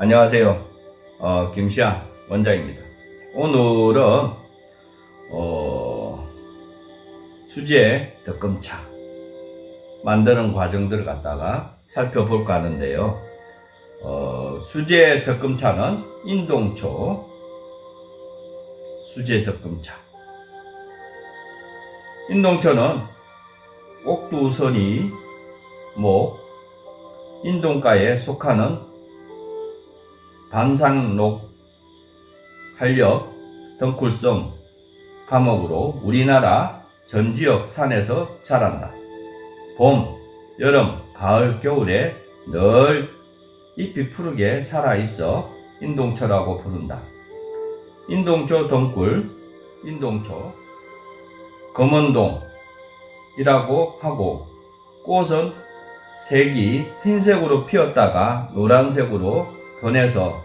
안녕하세요. 어, 김시아 원장입니다. 오늘은 어, 수제 덕금차 만드는 과정들을 갖다가 살펴볼까 하는데요. 어, 수제 덕금차는 인동초 수제 덕금차 인동초는 옥두선이 목 인동가에 속하는 반상록 한력 덩굴성 과목으로 우리나라 전 지역 산에서 자란다. 봄, 여름, 가을, 겨울에 늘 잎이 푸르게 살아있어 인동초라고 부른다. 인동초 덩굴, 인동초, 검은동이라고 하고 꽃은 색이 흰색으로 피었다가 노란색으로 변해서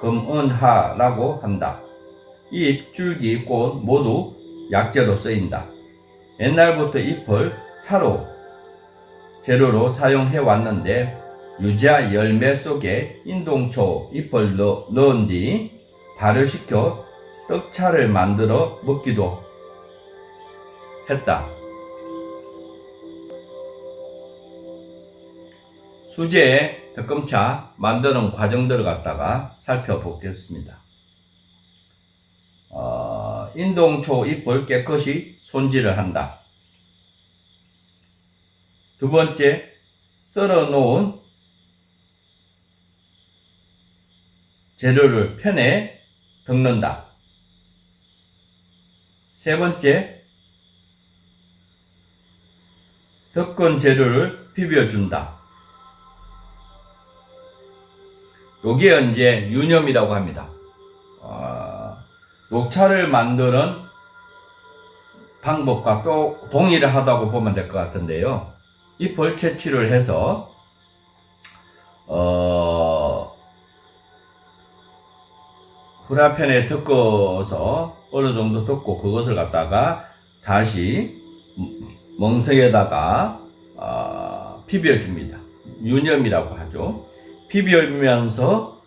금은하라고 한다. 잎, 줄기, 꽃 모두 약재로 쓰인다. 옛날부터 잎을 차로 재료로 사용해 왔는데 유자 열매 속에 인동초 잎을 넣, 넣은 뒤 발효시켜 떡차를 만들어 먹기도 했다. 수제의 덕금차 만드는 과정들을 갖다가 살펴보겠습니다. 어, 인동초 잎을 깨끗이 손질을 한다. 두 번째, 썰어 놓은 재료를 편에 덮는다. 세 번째, 덮은 재료를 비벼준다. 요게 이제 유념이라고 합니다. 어, 녹차를 만드는 방법과 또 동일하다고 보면 될 것 같은데요. 잎을 채취를 해서 어, 후라펜에 덮어서 어느 정도 덮고 그것을 갖다가 다시 멍석에다가 어, 비벼줍니다. 유념이라고 하죠. 비벼면서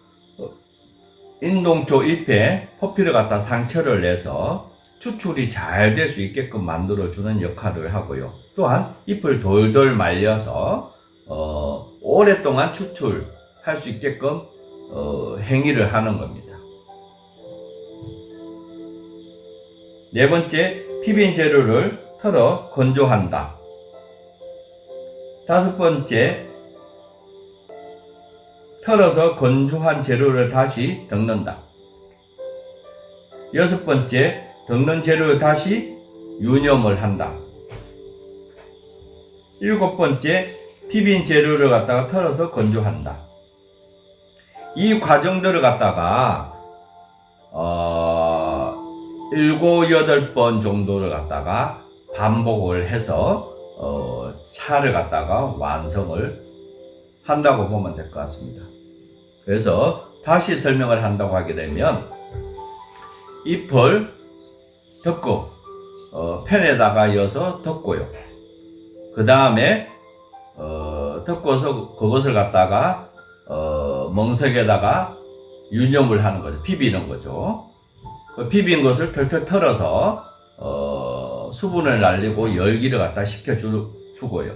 인동초 잎에 포피를 갖다 상처를 내서 추출이 잘 될 수 있게끔 만들어주는 역할을 하고요. 또한 잎을 돌돌 말려서 어, 오랫동안 추출할 수 있게끔 어, 행위를 하는 겁니다. 네 번째, 피빈 재료를 털어 건조한다. 다섯 번째, 털어서 건조한 재료를 다시 덮는다. 여섯 번째, 덮는 재료를 다시 유념을 한다. 일곱 번째, 피빈 재료를 갖다가 털어서 건조한다. 이 과정들을 갖다가 어, 일곱 여덟 번 정도를 갖다가 반복을 해서 어, 차를 갖다가 완성을 한다고 보면 될 것 같습니다. 그래서 다시 설명을 한다고 하게 되면 잎을 덮고 어, 펜에다가 이어서 덮고요. 그 다음에 어, 덮고서 그것을 갖다가 어, 멍석에다가 유념을 하는 거죠. 비비는 거죠. 그 비빈 것을 털털 털어서 어, 수분을 날리고 열기를 갖다 식혀주고요.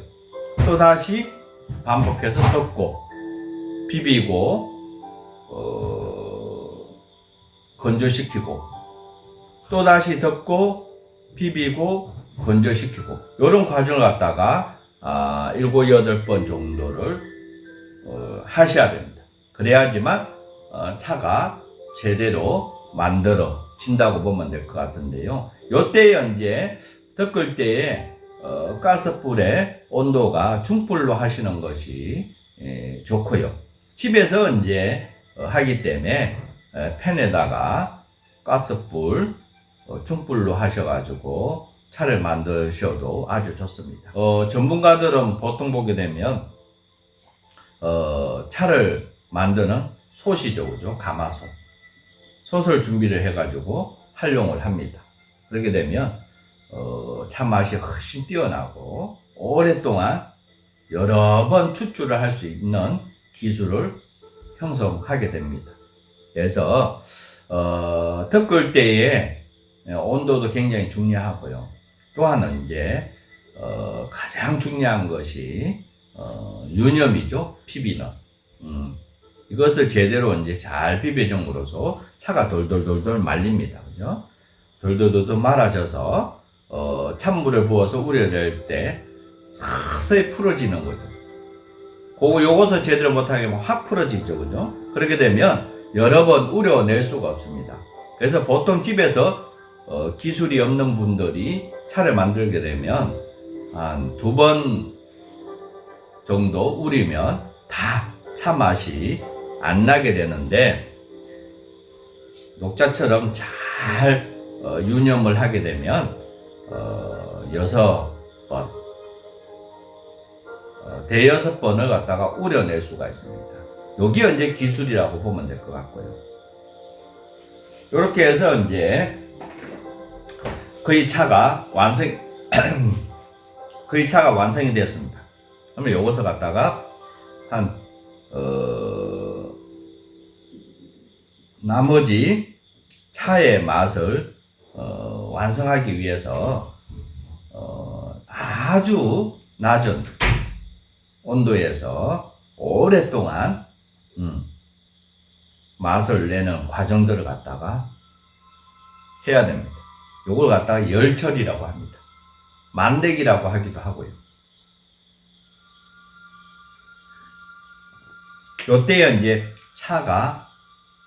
또 다시 반복해서 덮고 비비고 어, 건조시키고 또 다시 덮고 비비고 건조시키고 이런 과정을 갖다가 아, 7, 8번 정도를 어, 하셔야 됩니다. 그래야지만 어, 차가 제대로 만들어진다고 보면 될 것 같은데요. 요때 이제 덮을 때에 어, 가스불의 온도가 중불로 하시는 것이 예, 좋고요. 집에서 이제 어, 하기 때문에 에, 팬에다가 가스불 어, 중불로 하셔가지고 차를 만드셔도 아주 좋습니다. 어, 전문가들은 보통 보게 되면 어, 차를 만드는 솥이죠, 그죠? 가마솥. 솥을 준비를 해가지고 활용을 합니다. 그렇게 되면 어, 차 맛이 훨씬 뛰어나고 오랫동안 여러 번 추출을 할 수 있는 기술을 형성하게 됩니다. 그래서 어, 덮을 때의 온도도 굉장히 중요하고요. 또한은 이제 어, 가장 중요한 것이 어, 유념이죠. 피비는. 음, 이것을 제대로 이제 잘 비벼줌으로써 차가 돌돌돌돌 말립니다. 그죠? 돌돌돌돌 말아져서 어, 찬물을 부어서 우려질 때 서서히 풀어지는 거죠. 그거 요것을 제대로 못하게 하면 확 풀어지죠. 그죠? 그렇게 되면 여러 번 우려낼 수가 없습니다. 그래서 보통 집에서 어, 기술이 없는 분들이 차를 만들게 되면 한 두 번 정도 우리면 다 차 맛이 안 나게 되는데 녹차처럼 잘 어, 유념을 하게 되면 어, 여섯 번 어, 대여섯 번을 갖다가 우려낼 수가 있습니다. 여기 이제 기술이라고 보면 될 것 같고요. 이렇게 해서 이제 거의 차가 완성 거의 차가 완성이 됐습니다. 그러면 요것을 갖다가 한 어, 나머지 차의 맛을 어, 완성하기 위해서 어, 아주 낮은 온도에서 오랫동안 음, 맛을 내는 과정들을 갖다가 해야 됩니다. 요걸 갖다가 열철이라고 합니다. 만대기라고 하기도 하고요. 요때에 이제 차가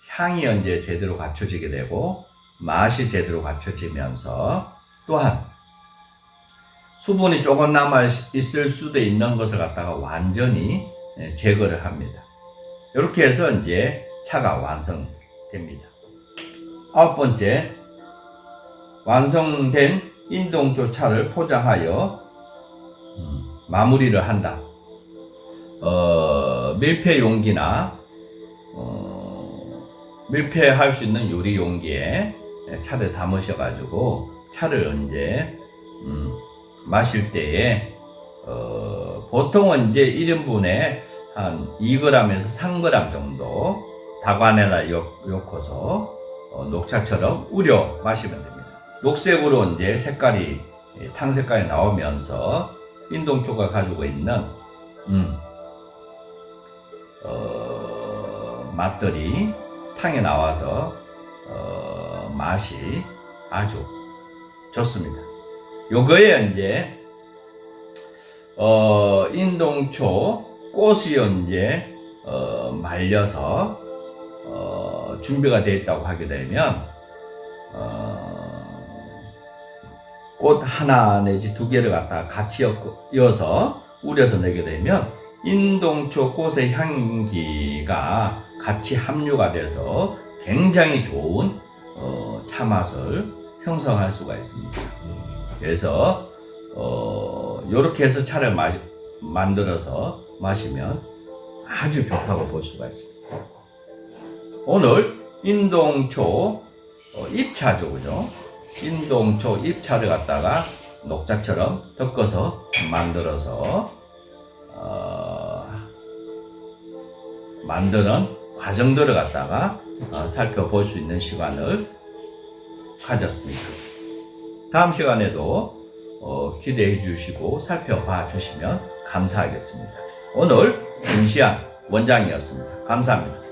향이 이제 제대로 갖춰지게 되고 맛이 제대로 갖춰지면서 또한 수분이 조금 남아 있을 수도 있는 것을 갖다가 완전히 예, 제거를 합니다. 이렇게 해서 이제 차가 완성됩니다. 아홉 번째, 완성된 인동조 차를 포장하여 음, 마무리를 한다. 어, 밀폐 용기나 어, 밀폐할 수 있는 유리 용기에 차를 담으셔가지고 차를 이제 음, 마실 때에 어, 보통은 이제 1인분에 한 2g에서 3g 정도 다관에다 엮어서 어, 녹차처럼 우려 마시면 됩니다. 녹색으로 이제 색깔이 예, 탕 색깔이 나오면서 인동초가 가지고 있는 음, 어, 맛들이 탕에 나와서 어, 맛이 아주 좋습니다. 요거에 이제 어, 인동초 꽃이 이제 어, 말려서 어, 준비가 되어 있다고 하게 되면 어, 꽃 하나 내지 두 개를 갖다가 같이 엮- 이어서 우려서 내게 되면 인동초 꽃의 향기가 같이 함유가 돼서 굉장히 좋은 어, 차 맛을 형성할 수가 있습니다. 그래서 어, 이렇게 해서 차를 마, 만들어서 마시면 아주 좋다고 볼 수가 있습니다. 오늘 인동초 어, 잎차죠, 그죠? 인동초 잎차를 갖다가 녹차처럼 덮어서 만들어서 어, 만드는 과정들을 갖다가 어, 살펴볼 수 있는 시간을 가졌습니다. 다음 시간에도 어, 기대해 주시고 살펴봐 주시면 감사하겠습니다. 오늘 김시안 원장이었습니다. 감사합니다.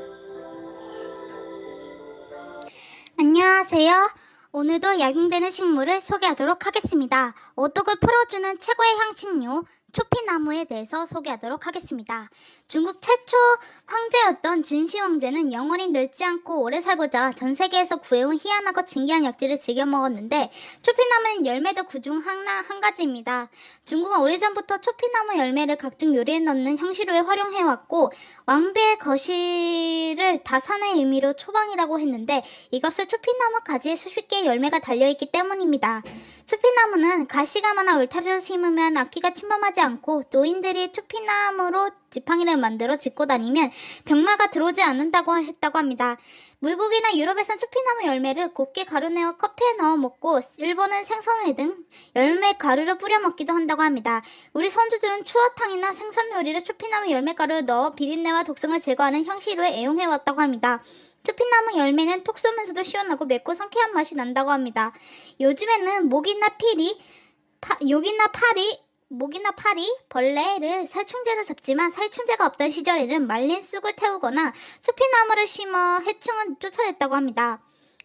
안녕하세요. 오늘도 약용되는 식물을 소개하도록 하겠습니다. 오독을 풀어주는 최고의 향신료 초피나무에 대해서 소개하도록 하겠습니다. 중국 최초 황제였던 진시 황제는 영원히 늙지 않고 오래 살고자 전 세계에서 구해온 희한하고 진귀한 약재를 즐겨 먹었는데 초피나무는 열매도 그중 하나 한 가지입니다. 중국은 오래전부터 초피나무 열매를 각종 요리에 넣는 향신료에 활용해왔고 왕비의 거실을 다산의 의미로 초방이라고 했는데 이것을 초피나무 가지에 수십 개의 열매가 달려있기 때문입니다. 초피나무는 가시가마나 울타리로 심으면 악기가 침범하지 않고 노인들이 초피나무로 지팡이를 만들어 짚고 다니면 병마가 들어오지 않는다고 했다고 합니다. 물고기나 유럽에선 초피나무 열매를 곱게 가루내어 커피에 넣어 먹고 일본은 생선회 등 열매 가루를 뿌려 먹기도 한다고 합니다. 우리 선조들은 추어탕이나 생선 요리를 초피나무 열매 가루를 넣어 비린내와 독성을 제거하는 형식으로 애용해 왔다고 합니다. 초피나무 열매는 톡 쏘면서도 시원하고 맵고 상쾌한 맛이 난다고 합니다. 요즘에는 모기나 피리, 파, 욕이나 파리, 모기나 파리, 벌레를 살충제로 잡지만 살충제가 없던 시절에는 말린 쑥을 태우거나 초피나무를 심어 해충을 쫓아냈다고 합니다.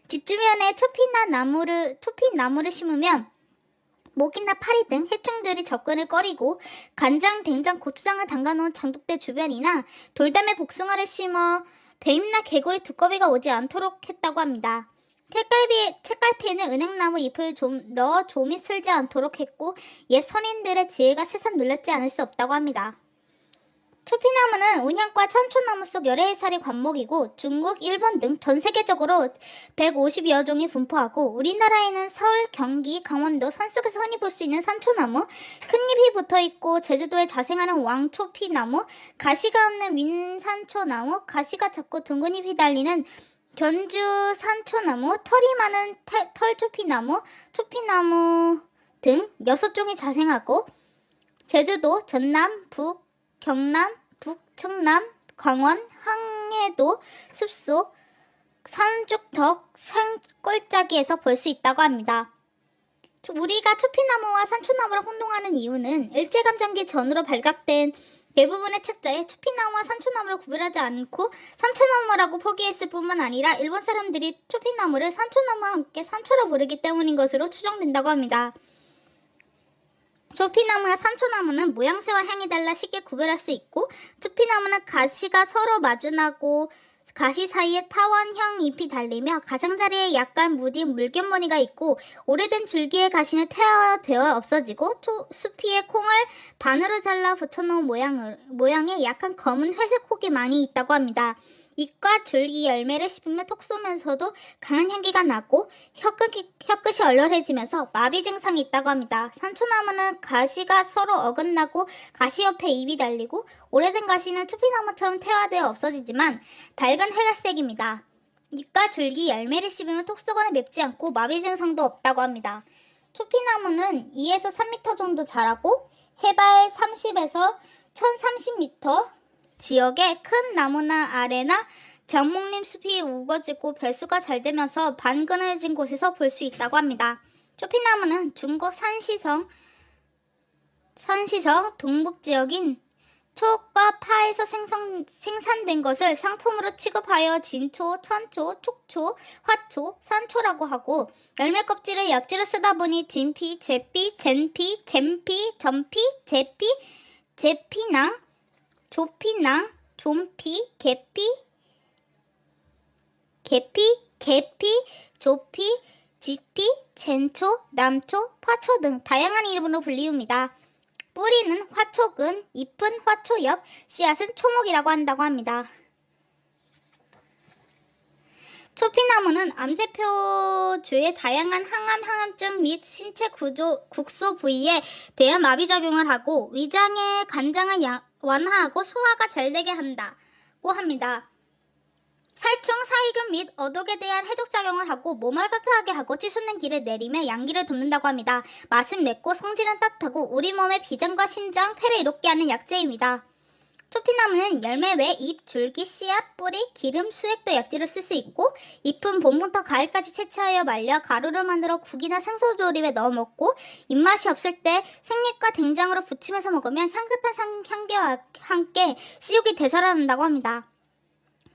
집 주변에 초피나 나무를 초피 나무를 심으면 모기나 파리 등 해충들이 접근을 꺼리고 간장, 된장, 고추장을 담가놓은 장독대 주변이나 돌담에 복숭아를 심어 뱀이나 개구리 두꺼비가 오지 않도록 했다고 합니다. 책갈피, 책갈피에는 은행나무 잎을 좀 넣어 좀이 슬지 않도록 했고 옛 선인들의 지혜가 세상 놀랍지 않을 수 없다고 합니다. 초피나무는 운향과 산초나무 속 11살이 관목이고 중국, 일본 등 전 세계적으로 150여 종이 분포하고 우리나라에는 서울, 경기, 강원도 산속에서 흔히 볼 수 있는 산초나무, 큰 잎이 붙어 있고 제주도에 자생하는 왕초피나무, 가시가 없는 윈산초나무, 가시가 작고 둥근 잎이 달리는 견주 산초나무, 털이 많은 태- 털초피나무, 초피나무 등 여섯 종이 자생하고 제주도, 전남, 북, 경남, 북, 청남, 강원, 항해도, 숲속, 산쪽덕, 산골짜기에서 볼 수 있다고 합니다. 초- 우리가 초피나무와 산초나무를 혼동하는 이유는 일제감정기 전으로 발각된 대부분의 책자에 초피나무와 산초나무를 구별하지 않고 산초나무라고 포기했을 뿐만 아니라 일본 사람들이 초피나무를 산초나무와 함께 산초로 부르기 때문인 것으로 추정된다고 합니다. 초피나무와 산초나무는 모양새와 향이 달라 쉽게 구별할 수 있고 초피나무는 가시가 서로 마주나고 가시 사이에 타원형 잎이 달리며 가장자리에 약간 무딘 물견 무늬가 있고 오래된 줄기의 가시는 태화되어 없어지고 초, 수피에 콩을 반으로 잘라 붙여놓은 모양을, 모양의 약간 검은 회색 혹이 많이 있다고 합니다. 잎과 줄기 열매를 씹으면 톡 쏘면서도 강한 향기가 나고 혀끝이, 혀끝이 얼얼해지면서 마비 증상이 있다고 합니다. 산초나무는 가시가 서로 어긋나고 가시 옆에 잎이 달리고 오래된 가시는 초피나무처럼 태화되어 없어지지만 밝은 회갈색입니다. 잎과 줄기 열매를 씹으면 톡 쏘거나 맵지 않고 마비 증상도 없다고 합니다. 초피나무는 2에서 3m 정도 자라고 해발 30에서 1030m 지역에 큰 나무나 아래나 장목림 숲이 우거지고 배수가 잘 되면서 반그늘진 곳에서 볼 수 있다고 합니다. 초피나무는 중국 산시성 산시성 동북 지역인 촉과 파에서 생성, 생산된 것을 상품으로 취급하여 진초, 천초, 촉초, 화초, 산초라고 하고 열매 껍질을 약재로 쓰다 보니 진피, 제피, 젠피, 잼피, 전피, 제피, 제피낭, 조피낭, 좀피, 개피, 개피, 개피, 조피, 지피, 젠초, 남초, 화초 등 다양한 이름으로 불리웁니다. 뿌리는 화초근, 잎은 화초엽, 씨앗은 초목이라고 한다고 합니다. 초피나무는 암세포주의 다양한 항암, 항암증 및 신체 구조, 국소 부위에 대한 마비 작용을 하고 위장의 간장을 야- 완화하고 소화가 잘 되게 한다고 합니다. 살충, 사이균 및 어독에 대한 해독 작용을 하고 몸을 따뜻하게 하고 치솟는 기를 내리며 양기를 돕는다고 합니다. 맛은 맵고 성질은 따뜻하고 우리 몸의 비장과 신장, 폐를 이롭게 하는 약재입니다. 초피나무는 열매 외 잎, 줄기, 씨앗, 뿌리, 기름, 수액도 약재로 쓸 수 있고 잎은 봄부터 가을까지 채취하여 말려 가루를 만들어 국이나 생소조림에 넣어 먹고 입맛이 없을 때 생잎과 된장으로 부치면서 먹으면 향긋한 상- 향기와 함께 식욕이 되살아난다고 합니다.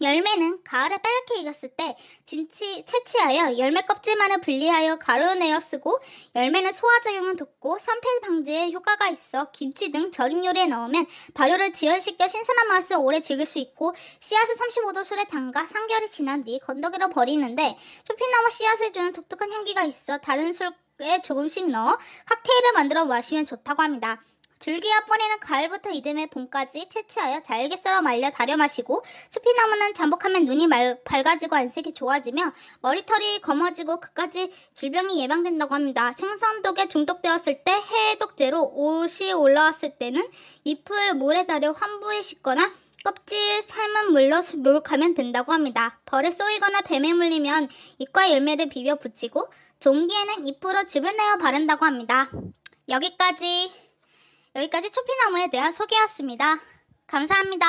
열매는 가을에 빨갛게 익었을 때 진치 채취하여 열매 껍질만을 분리하여 가루를 내어 쓰고 열매는 소화작용을 돕고 산패 방지에 효과가 있어 김치 등 절임 요리에 넣으면 발효를 지연시켜 신선한 맛을 오래 즐길 수 있고 씨앗을 35도 술에 담가 3개월이 지난 뒤 건더기로 버리는데 초피나무 씨앗을 주는 독특한 향기가 있어 다른 술에 조금씩 넣어 칵테일을 만들어 마시면 좋다고 합니다. 줄기와 뿌리는 가을부터 이듬해 봄까지 채취하여 잘게 썰어 말려 다려 마시고 수피나무는 잠복하면 눈이 말, 밝아지고 안색이 좋아지며 머리털이 검어지고 그까지 질병이 예방된다고 합니다. 생선독에 중독되었을 때 해독제로 옷이 올라왔을 때는 잎을 물에 달여 환부에 씻거나 껍질 삶은 물로 목욕하면 된다고 합니다. 벌에 쏘이거나 뱀에 물리면 잎과 열매를 비벼 붙이고 종기에는 잎으로 즙을 내어 바른다고 합니다. 여기까지 여기까지 초피나무에 대한 소개였습니다. 감사합니다.